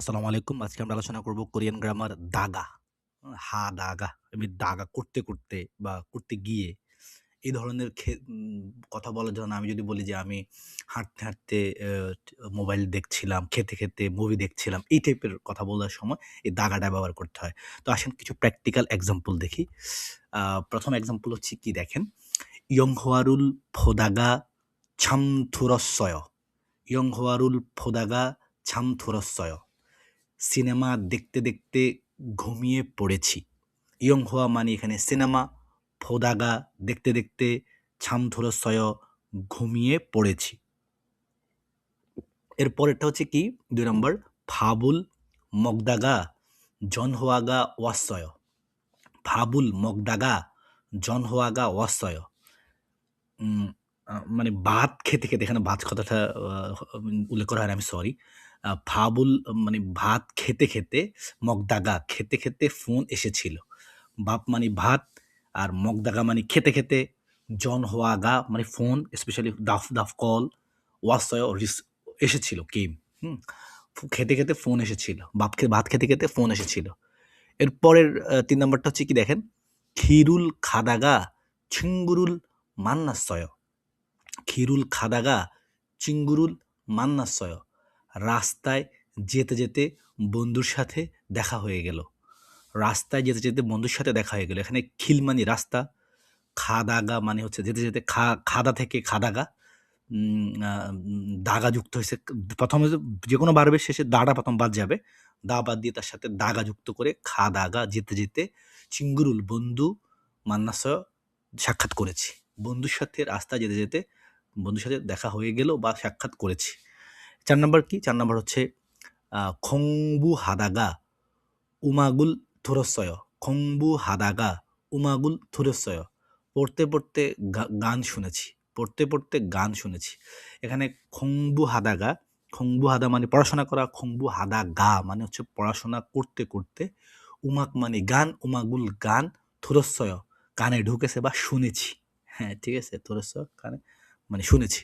আসসালামু আলাইকুম। আজকে আমরা আলোচনা করব কোরিয়ান গ্রামার দাগা। হা, দাগা আমি দাগা করতে করতে বা করতে গিয়ে। এই ধরনের কথা বলার জন্য আমি যদি বলি যে আমি হাঁটতে হাঁটতে মোবাইল দেখছিলাম, খেতে খেতে মুভি দেখছিলাম, এই টাইপের কথা বলার সময় এই দাগাটা ব্যবহার করতে হয়। তো আসেন কিছু প্র্যাকটিক্যাল এক্সাম্পল দেখি। প্রথম এক্সাম্পল হচ্ছে কি দেখেন? ইয়ংহোয়ারুল ফোদাগা ছামথুরস্বয়। ইয়ংহোয়ারুল ফোদাগা ছামথুরস্বয়। সিনেমা দেখতে দেখতে ঘুমিয়ে পড়েছি। ইয়ং হওয়া মানে এখানে সিনেমা, ফোদাগা, দেখতে দেখতে ছামধুরসয় ঘুমিয়ে পড়েছি। এরপরেরটা হচ্ছে কি? দুই নম্বর, ফাবুল মগদাগা জনহোয়াগা ওয়াশয় ফাবুল মগদাগা জনহোয়াগা ওয়াশয় মানে ভাত খেতে খেতে, এখানে ভাত কথাটা উল্লেখ করা হয় আমি সরি ভাবুল মানে ভাত খেতে খেতে, মগদাগা খেতে খেতে ফোন এসেছিল। বাপ মানে ভাত আর মগদাগা মানে খেতে খেতে, জন হওয়া গা মানে ফোন স্পেশালি দাফ দাফ কল ওয়াসয় এসেছিল কেম হুম? খেতে খেতে ফোন এসেছিল বাপ ভাত খেতে খেতে ফোন এসেছিল। এরপরের তিন নম্বরটা হচ্ছে কি দেখেন? খিরুল খাদাগা ছিঙ্গুরুল মান্নাশয় খিরুল খাদাগা চিঙ্গুরুল মান্নাশয় রাস্তায় যেতে যেতে বন্ধুর সাথে দেখা হয়ে গেল। রাস্তায় যেতে যেতে বন্ধুর সাথে দেখা হয়ে গেল। এখানে খিল মানে রাস্তা। খাদাগা মানে হচ্ছে যেতে যেতে খা, খাদা থেকে খাদাগা। দাগা যুক্ত হয়েছে। প্রথমে যে কোনো বারবের শেষে দাটা প্রথম বাদ যাবে। দা বাদ দিয়ে তার সাথে দাগা যুক্ত করে খা দাগা যেতে যেতে চিঙ্গুরুল বন্ধু মান্নাসয় সাক্ষাৎ করেছি। বন্ধুর সাথে রাস্তায় যেতে যেতে বন্ধুর সাথে দেখা হয়ে গেল বা সাক্ষাৎ করেছি। চার নম্বর কি? চার নম্বর হচ্ছে খংবু হাদাগা উমাগুল থুরস্বয়। খংবু হাদাগা উমাগুল থুরসয় পড়তে পড়তে গান শুনেছি। পড়তে পড়তে গান শুনেছি। এখানে খংবু হাদাগা, খংবু হাদা মানে পড়াশোনা করা, খংবু হাদা গা মানে হচ্ছে পড়াশোনা করতে করতে উমাক মানে গান, উমাগুল গান থুরসয় কানে ঢুকেছে বা শুনেছি। হ্যাঁ ঠিক আছে থুরসয় কানে মানে শুনেছি।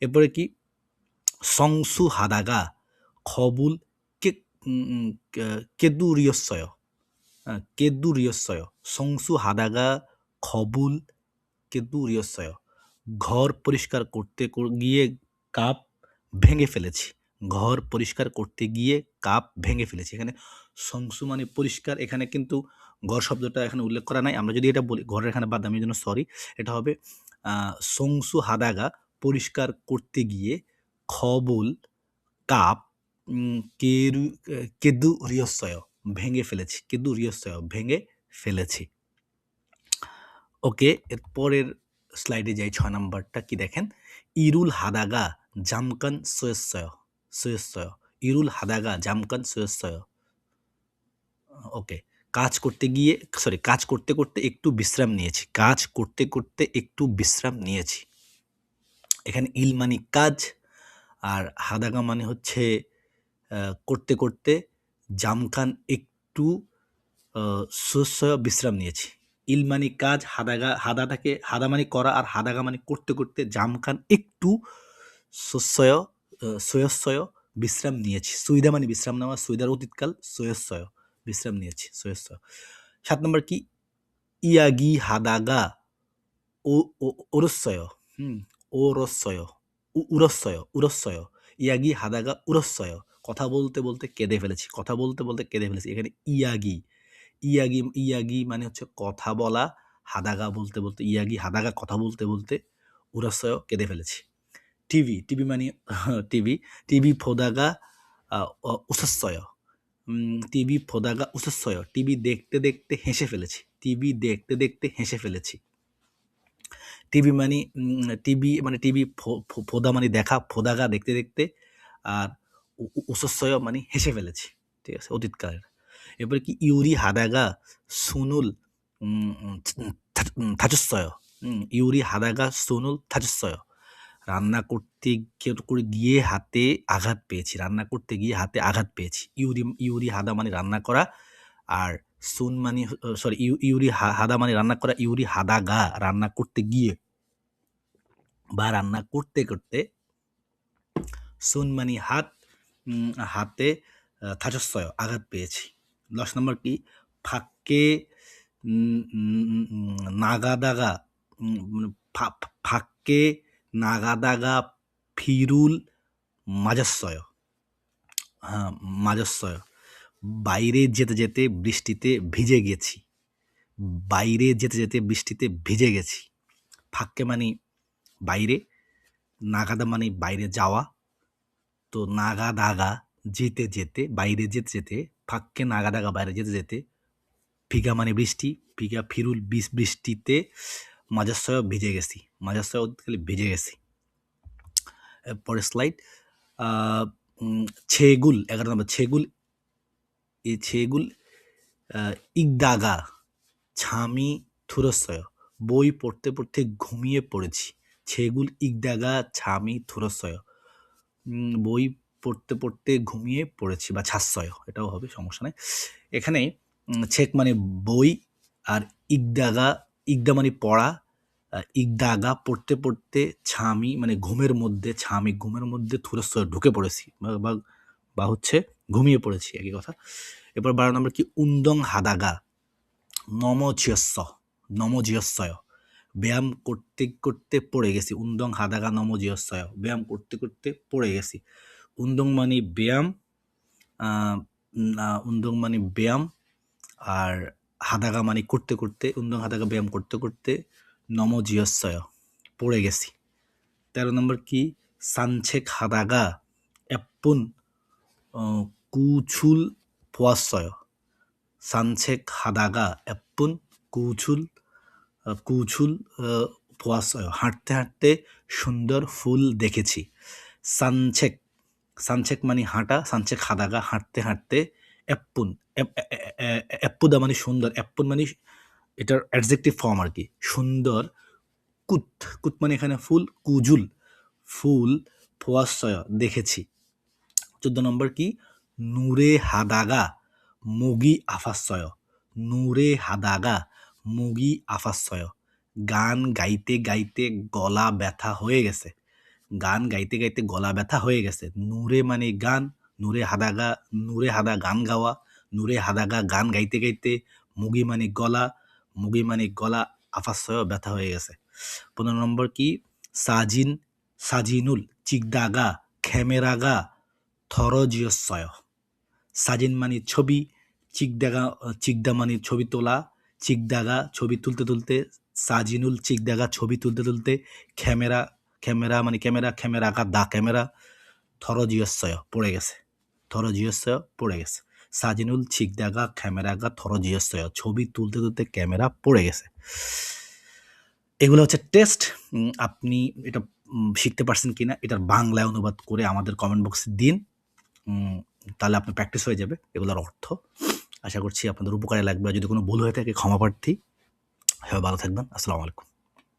এরপরে কি? সংসু হাদাগা খবুল কেদুরিয়সয় কেদুরিয়সয় সংসু হাদাগা খবুল কেদুরিয়সয় ঘর পরিষ্কার করতে গিয়ে কাপ ভেঙে ফেলেছি। ঘর পরিষ্কার করতে গিয়ে কাপ ভেঙে ফেলেছি। এখানে সংসু মানে পরিষ্কার। এখানে কিন্তু ঘর শব্দটা এখানে উল্লেখ করা নাই। আমরা যদি এটা বলি, ঘরের এখানে বাদ আমি জন্য সরি এটা হবে সংসু হাদাগা পরিষ্কার করতে গিয়ে খবল, কাপ কেরু, কেদু রিয়সয়, ভেঙে ফেলেছি, কেদু রিয়সয়, ভেঙে ফেলেছি। ওকে, এর পরের স্লাইডে যাই ছয় নম্বরটা কি দেখেন? ইরুল হাদাগা জামকান সোয়েসয় সোয়েসয়, ইরুল হাদাগা জামকান সোয়েসয়। ওকে, কাজ করতে গিয়ে সরি কাজ করতে করতে একটু বিশ্রাম নিয়েছি, কাজ করতে করতে একটু বিশ্রাম নিয়েছি। এখানে ইল মানে কাজ আর হাদাগা মানে হচ্ছে করতে করতে জামখান একটু সুস্থ বিশ্রাম নিয়েছি। ইল মানে কাজ, হাদাগা, হাদাটাকে, হাদা মানে করা আর হাদাগা মানে করতে করতে জামখান একটু সুস্থয় সয়স্বয় বিশ্রাম নিয়েছি। সুইদা মানে বিশ্রাম নেওয়া সুইদার অতীতকাল সয়স্বয় বিশ্রাম নিয়েছি সয়স্বয় সাত নম্বর কি? ইয়াগি হাদাগা ও ওরস্বয় হুম ওরস্বয় উরস্বয় উরস্বয় ইয়াগি হাদাগা উরস্বয় কথা বলতে বলতে কেঁদে ফেলেছি, কথা বলতে বলতে কেঁদে ফেলেছি। এখানে ইয়াগি ইয়াগি ইয়াগি মানে হচ্ছে কথা বলা, হাদাগা বলতে বলতে, ইয়াগি হাদাগা কথা বলতে বলতে উরস্বয় কেঁদে ফেলেছি। টিভি টিভি মানে টিভি টিভি ফোদাগা উসস্বয় টিভি ফোদাগা উসস্বয় টিভি দেখতে দেখতে হেসে ফেলেছি। টিভি দেখতে দেখতে হেসে ফেলেছি। টিভি মানে টিভি মানে টিভি ফোদা মানে দেখা, ফোদাগা দেখতে দেখতে আর উসস্বয় মানে হেসে ফেলেছি। ঠিক আছে, অতীতকালের। এরপরে কি? ইউরি হাদাগা, সুনুল থাচস্বয় ইউরি হাদাগা, সুনুল থাচস্বয় রান্না করতে গিয়ে- করে গিয়ে হাতে আঘাত পেয়েছি। রান্না করতে গিয়ে হাতে আঘাত পেয়েছি। ইউরি ইউরি হাদা মানে রান্না করা আর সুন মানে সরি ইউরি হাদা মানে রান্না করা ইউরি হাদা গা রান্না করতে গিয়ে বা রান্না করতে করতে সুন মানে হাত হাতে থাচস্বয় আঘাত পেয়েছি। দশ নম্বর কি? উম, নাগাদাগা মানে ফা- ফা- ফাক্কে নাগাদাগা ফিরুল মাজাস্বয় হ্যাঁ মাজাস্বয় বাইরে যেতে যেতে বৃষ্টিতে ভিজে গেছি। বাইরে যেতে যেতে বৃষ্টিতে ভিজে গেছি। ফাক্কে মানে বাইরে, নাগাদা মানে বাইরে যাওয়া। তো নাগা দাগা যেতে যেতে, বাইরে যেতে যেতে, ফাক্কে নাগা দাগা বাইরে যেতে যেতে ফিগা মানে বৃষ্টি ফিগা ফিরুল বিষ বৃষ্টিতে মাজাস্বয় ভিজে গেছি মাজাস্বয় খালি ভিজে গেছি। পরের স্লাইড ছেগুল, এগারো নম্বর, ছেগুল আহ, ইগদাগা ছামি থুরস্বয়। বই পড়তে পড়তে ঘুমিয়ে পড়েছি। ছেগুল ইগদাগা ছামি থুরস্বয়। বই পড়তে পড়তে ঘুমিয়ে পড়েছি বা ছাস্বয় এটাও হবে সমস্যা নেই। এখানে ছেক মানে বই আর ইগদাগা ইগদা মানে পড়া ইগদাগা পড়তে পড়তে ছামি মানে ঘুমের মধ্যে ছামি ঘুমের মধ্যে থুরস্বয় ঢুকে পড়েছি। বা বা হচ্ছে ঘুমিয়ে পড়েছি, একই কথা। এরপর বারো নম্বর, কি উন্দং হাদাগা নমজিয়স্য নমজিয়স্বয় ব্যায়াম করতে করতে পড়ে গেছি। উন্দং হাদাগা নমজিয়স্বয় ব্যায়াম করতে করতে পড়ে গেছি। উন্দং মানে ব্যায়াম উন্দং মানে ব্যায়াম, আর হাদাগা মানে করতে করতে, উন্দং হাদাগা ব্যায়াম করতে করতে নমজিয়স্বয় পড়ে গেছি। তেরো নম্বর, কি সানছেক হাদাগা এপ্পুন 어, 구출 보았어요. 산책 하다가 예쁜 구출 어, 구출 어, 보았어요. হাঁটতে হাঁটতে সুন্দর ফুল দেখেছি সানছেক সানছেক মানে হাঁটা সানছেক হাদাগা হাঁটতে হাঁটতে এপ্পুন এপ্পুদা মানে সুন্দর এপ্পুন মানে এটার অ্যাডজেক্টিভ ফর্ম আর কি সুন্দর কুত কুত মানে এখানে ফুল কুজুল ফুল ফোয়াশয় দেখেছি চোদ্দ নম্বর কি নূরে হাদাগা, মুগি আফাশ্চয় নূরে হাদাগা, মুগি আফাশ্চয় গান গাইতে গাইতে গলা ব্যথা হয়ে গেছে। গান গাইতে গাইতে গলা ব্যথা হয়ে গেছে। নূরে মানে গান, নূরে হাদাগা, নূরে হাদা গান গাওয়া। নূরে হাদাগা গান গাইতে গাইতে মুগি মানে গলা, মুগি মানে গলা আফাশ্চয় ব্যথা হয়ে গেছে। পনেরো নম্বর কি? সাজিন, সাজিনুল, চিকদাগা, খেমেরাগা থরজিয়স্বয় সাজিন মানির ছবি চিকদাগা চিকদা মানে ছবি তোলা চিকদাগা ছবি তুলতে তুলতে, সাজিনুল চিকদাগা ছবি তুলতে তুলতে, ক্যামেরা ক্যামেরা মানে ক্যামেরা ক্যামেরা আঁকা দা ক্যামেরা থরজিয়স্বয় পড়ে গেছে থরজিয়স্বয় পড়ে গেছে, সাজিনুল চিকদাগা ক্যামেরাগা থরজিয়স্বয় ছবি তুলতে তুলতে ক্যামেরা পড়ে গেছে। এগুলো হচ্ছে টেস্ট আপনি এটা শিখতে পারছেন কিনা, এটার বাংলায় অনুবাদ করে আমাদের কমেন্ট বক্সে দিন তাহলে আপনার প্র্যাকটিস হয়ে যাবে। এগুলোর অর্থ। আশা করছি আপনাদের উপকারে লাগবে। যদি কোনো ভুল হয়ে থাকে, ক্ষমা প্রার্থী। হ্যাঁ ভালো থাকবেন। আসসালামু আলাইকুম।